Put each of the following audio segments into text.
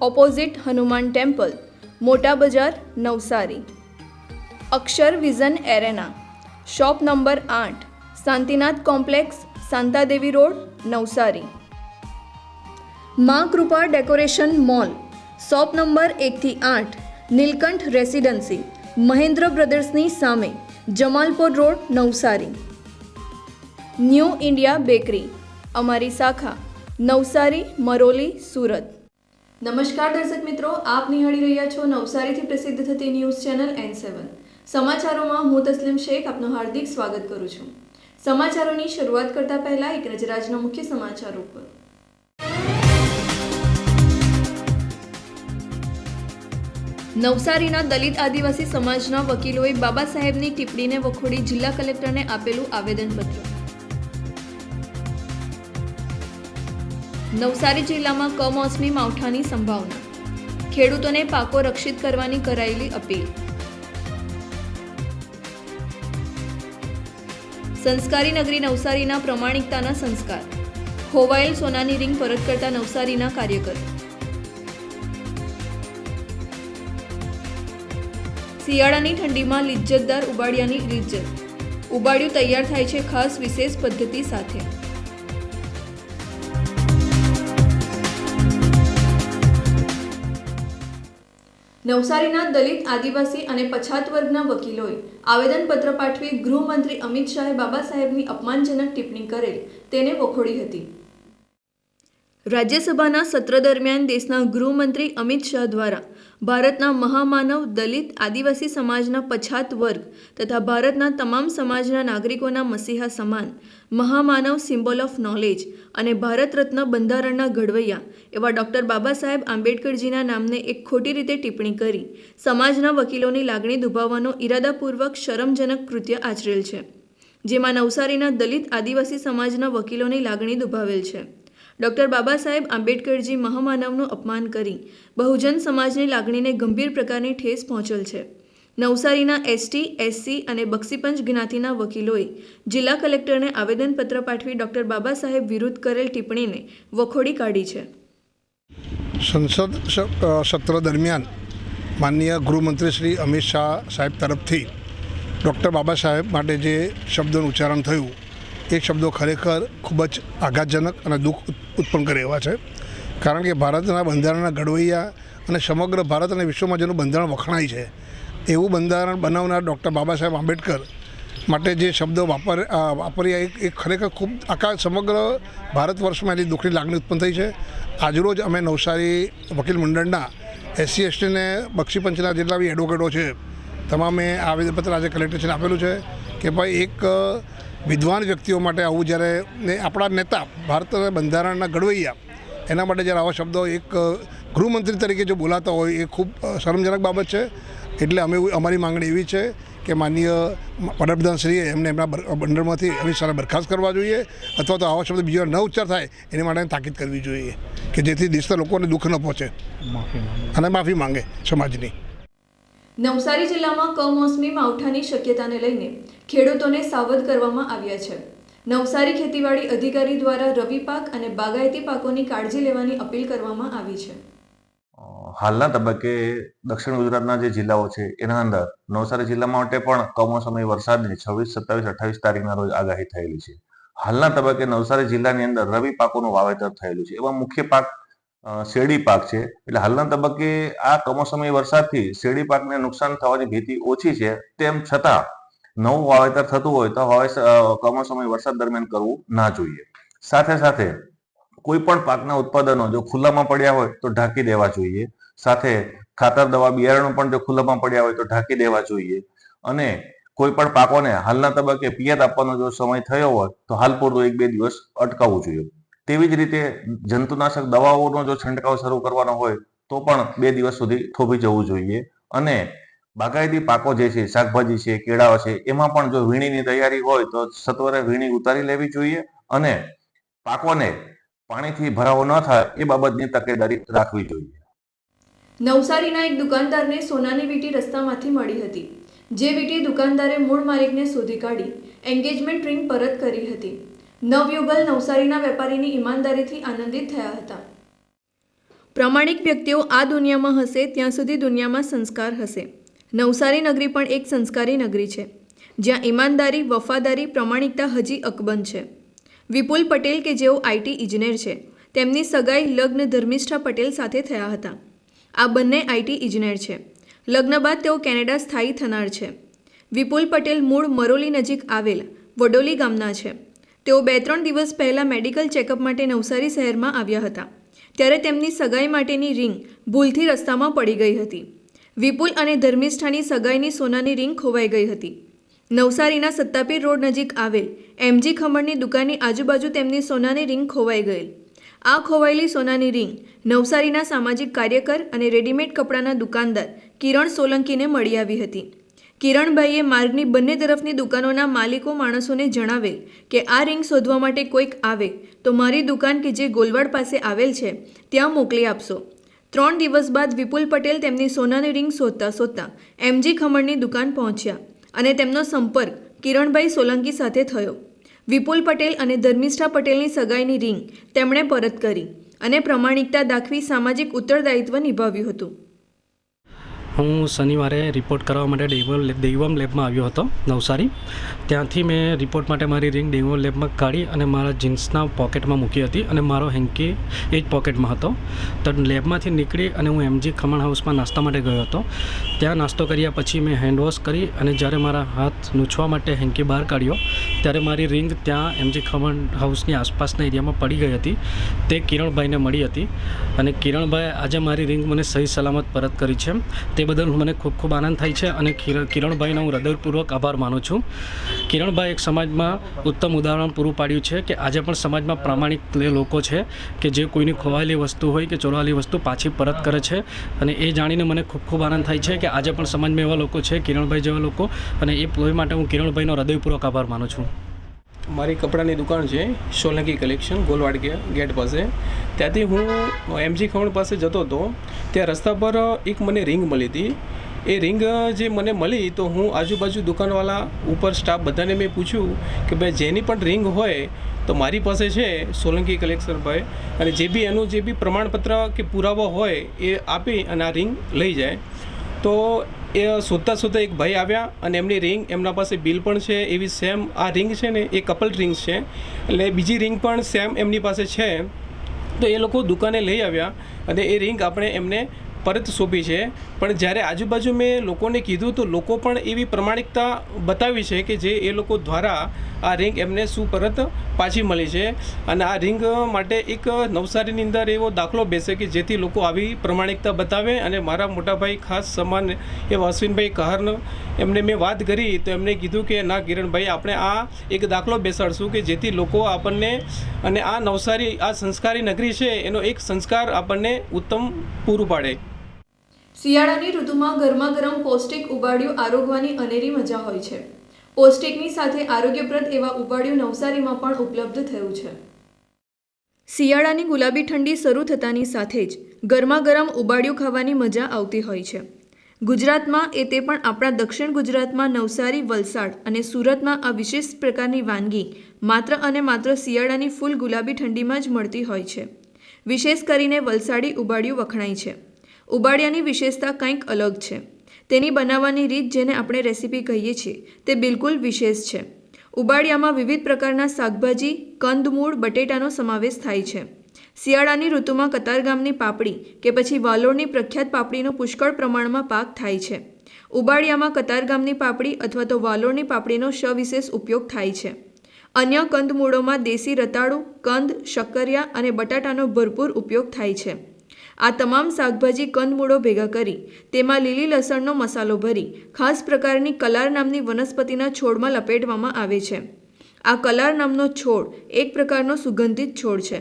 opposite Hanuman temple, Mota Bazar, Navsari. Akshar vision arena, shop number આઠ, Shantinath complex, Shantadevi road, Navsari. Maa Krupa decoration mall, shop number એકથી આઠ, Nilkanth residency, Mahendra બ્રદર્સની સામે, Jamalpur road, Navsari. New India bakery, અમારી શાખા, નવસારી, મરોલી, સુરત. નમસ્કાર દર્શક મિત્રો, આપ નિહાળી રહ્યા છો નવસારીથી પ્રસિદ્ધ થતી ન્યૂઝ ચેનલ એન સેવન સમાચારોમાં હું તસ્લીમ શેખ, આપનું હાર્દિક સ્વાગત કરું છું. સમાચારોની શરૂઆત કરતા પહેલા એક નજર આજના મુખ્ય સમાચારો પર નવસારીના દલિત આદિવાસી સમાજના વકીલોએ બાબા સાહેબની ટિપ્પણીને વખોડી જિલ્લા કલેક્ટરને આપેલું આવેદનપત્ર. નવસારી જિલ્લામાં કમોસમી માવઠાની સંભાવના. ખેડૂતોને પાકો રક્ષિત કરવાની કરાયેલી અપીલ. સંસ્કારી નગરી નવસારીના પ્રમાણિકતાના સંસ્કાર. ખોવાયેલ સોનાની રિંગ પરત કરતા નવસારીના કાર્યકર. શિયાળાની ઠંડીમાં લિજ્જતદાર ઉબાડિયાની લિજ્જત. ઉબાડિયું તૈયાર થાય છે ખાસ વિશેષ પદ્ધતિ સાથે. નવસારીના દલિત આદિવાસી અને પછાત વર્ગના વકીલોએ આવેદનપત્ર પાઠવી ગૃહમંત્રી અમિત શાહે બાબા સાહેબની અપમાનજનક ટિપ્પણી કરેલ. તેને વખોડી હતી. રાજ્યસભાના સત્ર દરમિયાન દેશના ગૃહમંત્રી અમિત શાહ દ્વારા ભારતના મહામાનવ દલિત આદિવાસી સમાજના પછાત વર્ગ તથા ભારતના તમામ સમાજના નાગરિકોના મસીહા સમાન, મહામાનવ સિમ્બોલ ઓફ નોલેજ અને ભારત રત્ન બંધારણના ઘડવૈયા એવા ડૉક્ટર બાબા સાહેબ આંબેડકરજીના નામને એક ખોટી રીતે ટિપ્પણી કરી, સમાજના વકીલોની લાગણી દુભાવવાનો ઈરાદાપૂર્વક શરમજનક કૃત્ય આચરેલ છે, જેમાં નવસારીના દલિત આદિવાસી સમાજના વકીલોની લાગણી દુભાવેલ છે. ડૉક્ટર બાબા સાહેબ આંબેડકરજી મહામાનવનું અપમાન કરી. બહુજન સમાજની લાગણીને ગંભીર પ્રકારની ઠેસ પહોંચેલ છે. નવસારીના એસટી એસસી અને બક્ષીપંચ જ્ઞાતિના વકીલોએ જિલ્લા કલેક્ટરને આવેદનપત્ર પાઠવી ડૉક્ટર બાબા સાહેબ વિરુદ્ધ કરેલ ટિપ્પણીને વખોડી કાઢી છે. સંસદ સત્ર દરમિયાન માનનીય ગૃહમંત્રી શ્રી અમિત શાહ સાહેબ તરફથી ડૉક્ટર બાબા સાહેબ માટે જે શબ્દોનું ઉચ્ચારણ થયું એ શબ્દો ખરેખર ખૂબ જ આઘાતજનક અને દુઃખ ઉત્પન્ન કરે એવા છે. કારણ કે ભારતના બંધારણના ઘડવૈયા અને સમગ્ર ભારત અને વિશ્વમાં જેનું બંધારણ વખણાય છે, એવું બંધારણ બનાવનાર ડૉક્ટર બાબા સાહેબ આંબેડકર માટે જે શબ્દો વાપર વાપર્યા એ ખરેખર ખૂબ આખા સમગ્ર ભારત વર્ષમાં એની દુઃખની લાગણી ઉત્પન્ન થઈ છે. આજરોજ અમે નવસારી વકીલ મંડળના એસસી એસટીને બક્ષીપંચના જેટલા બી એડવોકેટો છે, તમામે આવેદનપત્ર આજે કલેક્ટરશ્રીને આપેલું છે કે ભાઈ એક વિદ્વાન વ્યક્તિઓ માટે આવું જ્યારે આપણા નેતા ભારતના બંધારણના ઘડવૈયા એના માટે જ્યારે આવા શબ્દો એક ગૃહમંત્રી તરીકે જો બોલાતા હોય એ ખૂબ શરમજનક બાબત છે. એટલે અમે અમારી માંગણી એવી છે કે માનનીય વડાપ્રધાનશ્રીએ એમને એમના બંડરમાંથી એમની અમિત બરખાસ્ત કરવા જોઈએ અથવા તો આવા શબ્દ બીજો ન ઉચ્ચાર થાય એની માટે તાકીદ કરવી જોઈએ કે જેથી દેશના લોકોને દુઃખ ન પહોંચે. અને માફી માંગે સમાજની. નવસારી જિલ્લામાં કમોસમી માવઠાની શક્યતાને લઈને ખેડૂતોને સાવધ કરવામાં આવ્યા છે. નવસારી ખેતીવાડી અધિકારી દ્વારા રવિ પાક અને બાગાયતી પાકોની કાળજી લેવાની અપીલ કરવામાં આવી છે. હાલના તબક્કે દક્ષિણ ગુજરાતના જે જિલ્લાઓ છે, એના અંદર નવસારી જિલ્લા માટે પણ કમોસમી વરસાદની છવ્વીસ સત્તાવીસ અઠ્ઠાવીસ તારીખના રોજ આગાહી થયેલી છે. હાલના તબક્કે નવસારી જિલ્લાની અંદર રવિ પાકોનું વાવેતર થયેલું છે. એમાં મુખ્ય પાક શેરડી પાક છે. એટલે હાલના તબક્કે આ કમોસમી વરસાદથી શેરડી પાકને નુકસાન થવાની ભીતિ ઓછી છે. તેમ છતાં નવું વાવેતર થતું હોય તો હવે કમોસમી વરસાદ દરમિયાન કરવું ના જોઈએ. સાથે સાથે કોઈ પણ પાકના ઉત્પાદનો જો ખુલ્લામાં પડ્યા હોય તો ઢાંકી દેવા જોઈએ. સાથે ખાતર, દવા, બિયારણો પણ જો ખુલ્લામાં પડ્યા હોય તો ઢાંકી દેવા જોઈએ. અને કોઈ પણ પાકોને હાલના તબક્કે પિયત આપવાનો જો સમય થયો હોય તો હાલ પૂરતું એક બે દિવસ અટકાવવું જોઈએ. તેવી જ રીતે જંતુનાશક દવાઓનો જો છંટકાવ શરૂ કરવાનો હોય, તો પણ બે દિવસ સુધી થોભી જવું જોઈએ. અને બાગાયતી પાકો જે છે, શાકભાજી છે કેળાઓ છે, એમાં પણ જો વીણીની તૈયારી હોય, તો સત્વરે વીણી ઉતારી લેવી જોઈએ અને પાકોને પાણીથી ભરાવો ન થાય, એ બાબતની તકેદારી રાખવી જોઈએ. નવસારીના એક દુકાનદારને સોનાની વીટી રસ્તામાંથી મળી હતી. જે વીટી દુકાનદારે મૂળ માલિકને શોધી કાઢી એન્ગેજમેન્ટ રિંગ પરત કરી હતી. નવયુગલ નવસારીના વેપારીની ઈમાનદારીથી આનંદિત થયા હતા. પ્રામાણિક વ્યક્તિઓ આ દુનિયામાં હશે, ત્યાં સુધી દુનિયામાં સંસ્કાર હશે. નવસારી નગરી પણ એક સંસ્કારી નગરી છે, જ્યાં ઈમાનદારી, વફાદારી, પ્રમાણિકતા હજી અકબંધ છે. વિપુલ પટેલ કે જેઓ આઈટી ઇજનેર છે, તેમની સગાઈ લગ્ન ધર્મિષ્ઠા પટેલ સાથે થયા હતા. આ બંને આઈટી ઇજનેર છે. લગ્ન બાદ તેઓ કેનેડા સ્થાયી થનાર છે. વિપુલ પટેલ મૂળ મરોલી નજીક આવેલ વડોલી ગામના છે. તેઓ બે ત્રણ દિવસ પહેલાં મેડિકલ ચેકઅપ માટે નવસારી શહેરમાં આવ્યા હતા, ત્યારે તેમની સગાઈ માટેની રિંગ ભૂલથી રસ્તામાં પડી ગઈ હતી. વિપુલ અને ધર્મિષ્ઠાની સગાઈની સોનાની રિંગ ખોવાઈ ગઈ હતી. નવસારીના સત્તાપીર રોડ નજીક આવેલ એમજી ખમણની દુકાનની આજુબાજુ તેમની સોનાની રિંગ ખોવાઈ ગયેલ. આ ખોવાયેલી સોનાની રિંગ નવસારીના સામાજિક કાર્યકર અને રેડીમેડ કપડાના દુકાનદાર કિરણ સોલંકીને મળી આવી હતી. કિરણભાઈએ માર્ગની બંને તરફની દુકાનોના માલિકો માણસોને જણાવેલ કે આ રિંગ શોધવા માટે કોઈક આવે તો મારી દુકાન કે જે ગોલવાડ પાસે આવેલ છે, ત્યાં મોકલી આપશો. ત્રણ દિવસ બાદ વિપુલ પટેલ તેમની સોનાની રિંગ શોધતા શોધતા એમજી ખમણની દુકાન પહોંચ્યા અને તેમનો સંપર્ક કિરણભાઈ સોલંકી સાથે થયો. વિપુલ પટેલ અને ધર્મિષ્ઠા પટેલની સગાઈની રિંગ તેમણે પરત કરી અને પ્રમાણિકતા દાખવી સામાજિક ઉત્તરદાયિત્વ નિભાવ્યું હતું. હું શનિવારે રિપોર્ટ કરવા માટે દૈવમ દૈવમ લેબમાં આવ્યો હતો, નવસારી. ત્યાંથી મેં રિપોર્ટ માટે મારી રિંગ દૈવમ લેબમાં કાઢી અને મારા જીન્સના પોકેટમાં મૂકી હતી અને મારો હેન્કી એ જ પોકેટમાં હતો. તો લેબમાંથી નીકળી અને હું એમજી ખમણ હાઉસમાં નાસ્તા માટે ગયો હતો. ત્યાં નાસ્તો કર્યા પછી મેં હેન્ડવોશ કરી અને જ્યારે મારા હાથ લૂછવા માટે હેન્કી બહાર કાઢ્યો, ત્યારે મારી રિંગ ત્યાં એમજી ખમણ હાઉસની આસપાસના એરિયામાં પડી ગઈ હતી. તે કિરણભાઈને મળી હતી અને કિરણભાઈ આજે મારી રિંગ મને સહી સલામત પરત કરી છે. તે બદલ મને ખૂબ ખૂબ આનંદ થાય છે અને કિર- કિરણભાઈનો હું હૃદયપૂર્વક આભાર માનું છું. કિરણભાઈ એક સમાજમાં ઉત્તમ ઉદાહરણ પૂરું પાડ્યું છે કે આજે પણ સમાજમાં પ્રામાણિક લોકો છે કે જે કોઈની ખોવાયેલી વસ્તુ હોય કે ચોરાયેલી વસ્તુ પાછી પરત કરે છે અને એ જાણીને મને ખૂબ ખૂબ આનંદ થાય છે કે આજે પણ સમાજમાં એવા લોકો છે, કિરણભાઈ જેવા લોકો અને એ માટે હું કિરણભાઈનો હૃદયપૂર્વક આભાર માનું છું. મારી કપડાની દુકાન છે, સોલંકી કલેક્શન ગોલવાડ ગેટ પાસે. ત્યાંથી હું એમજી ખવણ પાસે જતો હતો. ત્યાં રસ્તા પર એક મને રિંગ મળી હતી. એ રિંગ જે મને મળી તો હું આજુબાજુ દુકાનવાળા ઉપર સ્ટાફ બધાને મેં પૂછ્યું કે ભાઈ, જેની પણ રિંગ હોય તો મારી પાસે છે સોલંકી કલેક્શન ભાઈ. અને જે બી એનું જે બી પ્રમાણપત્ર કે પુરાવો હોય એ આપી અને આ રિંગ લઈ જાય. તો એ શોધતા શોધતા એક ભાઈ આવ્યા અને એમની રિંગ એમના પાસે બિલ પણ છે, એવી સેમ આ રિંગ છે ને, એ કપલ રિંગ્સ છે. એટલે બીજી રિંગ પણ સેમ એમની પાસે છે. તો એ લોકો દુકાને લઈ આવ્યા અને એ રિંગ આપણે એમને પરત સોંપી છે. પણ જ્યારે આજુબાજુ મેં લોકોને કીધું, તો લોકો પણ એવી પ્રમાણિકતા બતાવી છે કે જે એ લોકો દ્વારા આ રિંગ એમને શું પરત પાછી મળી છે. અને આ રિંગ માટે એક નવસારીની અંદર એવો દાખલો બેસે કે જેથી લોકો આવી પ્રમાણિકતા બતાવે. અને મારા મોટાભાઈ ખાસ સમાન એવા અશ્વિનભાઈ કહરનો એમને મેં વાત કરી, તો એમને કીધું કે, ના કિરણભાઈ, આપણે આ એક દાખલો બેસાડશું કે જેથી લોકો આપણને અને આ નવસારી, આ સંસ્કારી નગરી છે, એનો એક સંસ્કાર આપણને ઉત્તમ પૂરું પાડે. શિયાળાની ઋતુમાં ગરમા ગરમ પૌષ્ટિક ઉબાડિયું આરોગવાની અનેરી મજા હોય છે. પૌષ્ટિકની સાથે આરોગ્યપ્રદ એવા ઉબાડિયું નવસારીમાં પણ ઉપલબ્ધ થયું છે. શિયાળાની ગુલાબી ઠંડી શરૂ થતાની સાથે જ ગરમા ગરમ ઉબાડિયું ખાવાની મજા આવતી હોય છે. ગુજરાતમાં એ તે પણ આપણા દક્ષિણ ગુજરાતમાં નવસારી, વલસાડ અને સુરતમાં આ વિશેષ પ્રકારની વાનગી માત્ર અને માત્ર શિયાળાની ફૂલ ગુલાબી ઠંડીમાં જ મળતી હોય છે. વિશેષ કરીને વલસાડી ઉબાડિયું વખણાય છે. ઉબાડિયાની વિશેષતા કંઈક અલગ છે. તેની બનાવવાની રીત જેને આપણે રેસીપી કહીએ છીએ, તે બિલકુલ વિશેષ છે. ઉબાડિયામાં વિવિધ પ્રકારના શાકભાજી, કંદમૂળ, બટેટાનો સમાવેશ થાય છે. શિયાળાની ઋતુમાં કતારગામની પાપડી કે પછી વાલોડની પ્રખ્યાત પાપડીનો પુષ્કળ પ્રમાણમાં પાક થાય છે. ઉબાડિયામાં કતારગામની પાપડી અથવા તો વાલોડની પાપડીનો સવિશેષ ઉપયોગ થાય છે. અન્ય કંદમૂળોમાં દેશી રતાળુ, કંદ, શક્કરિયા અને બટાટાનો ભરપૂર ઉપયોગ થાય છે. આ તમામ શાકભાજી કંદમૂળો ભેગા કરી, તેમાં લીલી લસણનો મસાલો ભરી, ખાસ પ્રકારની કલાર નામની વનસ્પતિના છોડમાં લપેટવામાં આવે છે. આ કલાર નામનો છોડ એક પ્રકારનો સુગંધિત છોડ છે,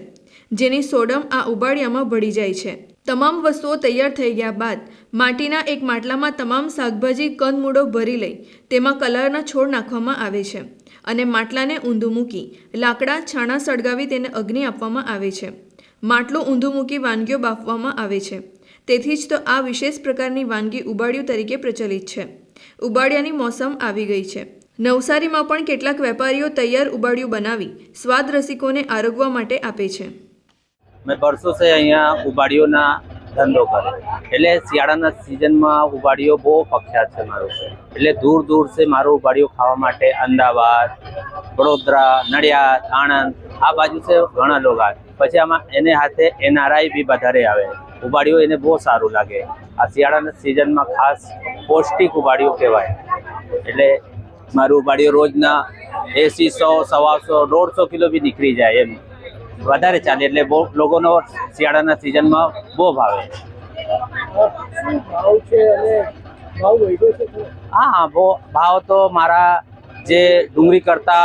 જેની સોડમ આ ઉબાડિયામાં ભળી જાય છે. તમામ વસ્તુઓ તૈયાર થઈ ગયા બાદ, માટીના એક માટલામાં તમામ શાકભાજી કંદમૂળો ભરી લઈ, તેમાં કલરના છોડ નાખવામાં આવે છે અને માટલાને ઊંધું મૂકી, લાકડા છાણા સળગાવી તેને અગ્નિ આપવામાં આવે છે. માટલું ઊંધું મૂકી વાનગીઓ બાફવામાં આવે છે. તેથી જ તો આ વિશેષ પ્રકારની વાનગી ઉબાડિયું તરીકે પ્રચલિત છે. ઉબાડિયાની મોસમ આવી ગઈ છે. નવસારીમાં પણ કેટલાક વેપારીઓ તૈયાર ઉબાડિયું બનાવી સ્વાદ રસિકોને આરોગવા માટે આપે છે. મેં વર્ષો છે અહીંયા ઉબાડીઓના ધંધો કરે. એટલે શિયાળાના સિઝનમાં ઉબાડીઓ બહુ પ્રખ્યાત છે મારું એટલે દૂર દૂર છે મારું ઉબાડીઓ ખાવા માટે અમદાવાદ, વડોદરા, નડિયાદ, આણંદ, આ બાજુ છે ઘણા લોકો આવે. પછી આમાં એને હાથે એનઆરઆઈ બી વધારે આવે. ઉબાડીઓ એને બહુ સારું લાગે. આ શિયાળાના સિઝનમાં ખાસ પૌષ્ટિક ઉબાડીઓ કહેવાય. એટલે મારું ઉબાડીઓ રોજના એસી સો સવાસો દોઢસો કિલો બી નીકળી જાય એમ. વધારે ચાલે એટલે બહુ લોકોનો શિયાળાના સિઝનમાં બહુ ભાવે. હા હા, બહુ ભાવ તો મારા જે ડુંગળી કરતા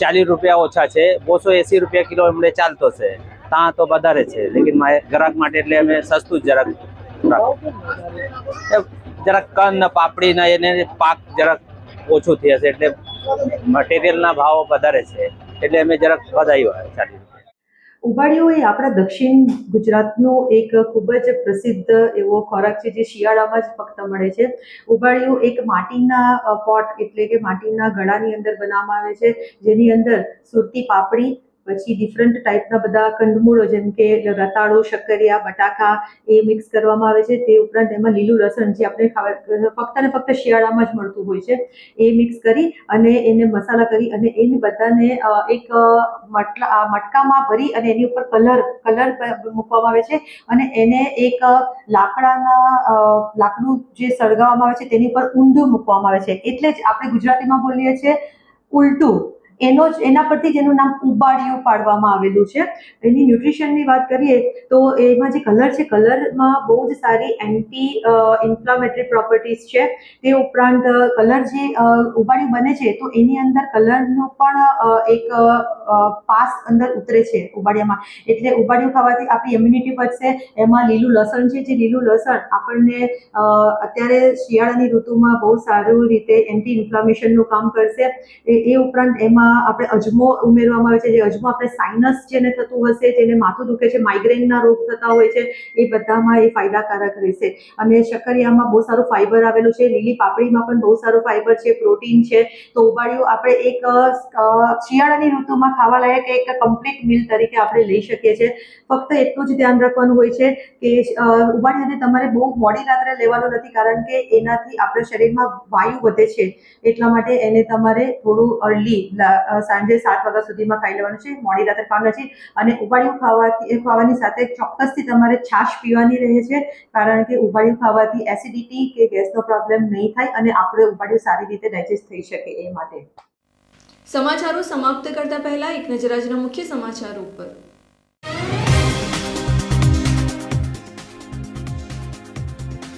ચાલીસ રૂપિયા ઓછા છે, બસો એસી રૂપિયા કિલો એમણે ચાલતો છે. ત્યાં તો વધારે છે, લેકિન ગ્રાહક માટે એટલે અમે સસ્તું જરાક જરાક કન ને પાપડી ને એને પાક જરાક ઓછું થયા છે, એટલે મટીરિયલના ભાવ વધારે છે, એટલે અમે જરાક વધાર્યું ચાલીસ ઉબાડિયું એ આપણા દક્ષિણ ગુજરાતનો એક ખૂબ જ પ્રસિદ્ધ એવો ખોરાક છે, જે શિયાળામાં જ ફક્ત મળે છે. ઉબાડિયું એક માટીના પોટ એટલે કે માટીના ગળાની અંદર બનાવવામાં આવે છે, જેની અંદર સુરતી પાપડી પછી ડિફરન્ટ ટાઈપના બધા કંદમૂળો, જેમ કે રતાળો, શક્કરિયા, બટાકા, એ મિક્સ કરવામાં આવે છે. તે ઉપરાંત એમાં લીલું લસણ જે આપણે ફક્ત ને ફક્ત શિયાળામાં જ મળતું હોય છે. એ મિક્સ કરી અને એને મસાલા કરી અને એને બધાને એક મટલા મટકામાં ભરી અને એની ઉપર કલર કલર મૂકવામાં આવે છે. અને એને એક લાકડાના લાકડું જે સળગાવવામાં આવે છે તેની ઉપર ઊંધું મૂકવામાં આવે છે. એટલે જ આપણે ગુજરાતીમાં બોલીએ છીએ ઉલટું. એનો જ, એના પરથી જ એનું નામ ઉબાડિયું પાડવામાં આવેલું છે. એની ન્યુટ્રિશનની વાત કરીએ તો એમાં જે કલર છે કલરમાં બહુ જ સારી એન્ટી ઇન્ફ્લામેટરી પ્રોપર્ટીઝ છે. તે ઉપરાંત કલર જે ઉબાડિયું બને છે, તો એની અંદર કલરનો પણ એક પાસ અંદર ઉતરે છે ઉબાડિયામાં એટલે ઉબાડિયું ખાવાથી આપણી ઇમ્યુનિટી વધશે. એમાં લીલું લસણ છે, જે લીલું લસણ આપણને અત્યારે શિયાળાની ઋતુમાં બહુ સારું રીતે એન્ટી ઇન્ફ્લામેશનનું કામ કરશે. એ ઉપરાંત એમાં આપણે અજમો ઉમેરવામાં આવે છે, જે અજમો આપણે સાઇનસ જેને થતું હશે, જેને માથું દુખે છે માઇગ્રેનના રોગ થતા હોય છે, એ બધામાં એ ફાયદાકારક રહેશે. અને શક્કરિયામાં બહુ સારું ફાઇબર આવેલું છે, લીલી પાપડીમાં પણ બહુ સારું ફાઇબર છે પ્રોટીન છે. તો ઉબાડિયું આપણે એક શિયાળાની ઋતુમાં ખાવા લાયક એક કમ્પ્લીટ મીલ તરીકે આપણે લઈ શકીએ છીએ. ફક્ત એટલું જ ધ્યાન રાખવાનું હોય છે કે ઉબાડિયાને તમારે બહુ મોડી રાત્રે લેવાનું નથી, કારણ કે એનાથી આપણા શરીરમાં વાયુ વધે છે. એટલા માટે એને તમારે થોડું અર્લી સાંજે સાત વાગ્યા સુધીમાં ખાઈ લેવાનું છે. મોડી રાત્રે ખાવાનું છે. અને ઉબાડિયું ખાવાથી, ખાવાની સાથે ચોક્કસથી તમારે છાશ પીવાની રહે છે. કારણ કે ઉબાળ્યું ખાવાથી એસિડિટી કે ગેસનો પ્રોબ્લેમ નહીં થાય અને આપણે ઉબાળ્યું સારી રીતે ડાયજેસ્ટ થઈ શકે એ માટે. સમાચારો સમાપ્ત કરતા પહેલા એક નજર આજના મુખ્ય સમાચારો ઉપર.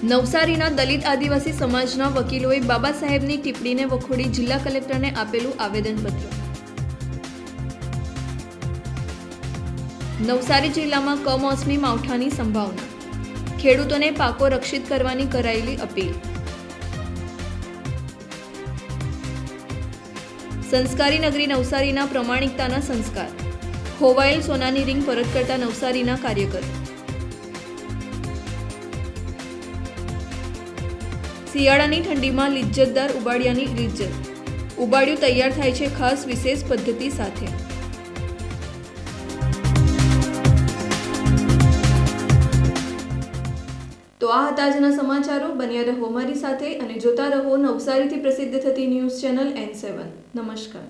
નવસારીના દલિત આદિવાસી સમાજના વકીલોએ બાબા સાહેબની ટિપ્પણીને વખોડી જિલ્લા કલેક્ટરને આપેલું આવેદનપત્ર. નવસારી જિલ્લામાં કમોસમી માવઠાની સંભાવના. ખેડૂતોને પાકો રક્ષિત કરવાની કરાયેલી અપીલ. સંસ્કારી નગરી નવસારીના પ્રમાણિકતાના સંસ્કાર. ખોવાયેલ સોનાની રિંગ પરત કરતા નવસારીના કાર્યકરો. શિયાળાની ઠંડીમાં લિજ્જતદાર ઉબાડિયાની લિજ્જત ઉબાડિયું તૈયાર થાય છે ખાસ વિશેષ પદ્ધતિ સાથે. તો આ હતા આજના સમાચારો. બન્યા રહો મારી સાથે અને જોતા રહો નવસારીથી પ્રસિદ્ધ થતી ન્યૂઝ ચેનલ એન સેવન. નમસ્કાર.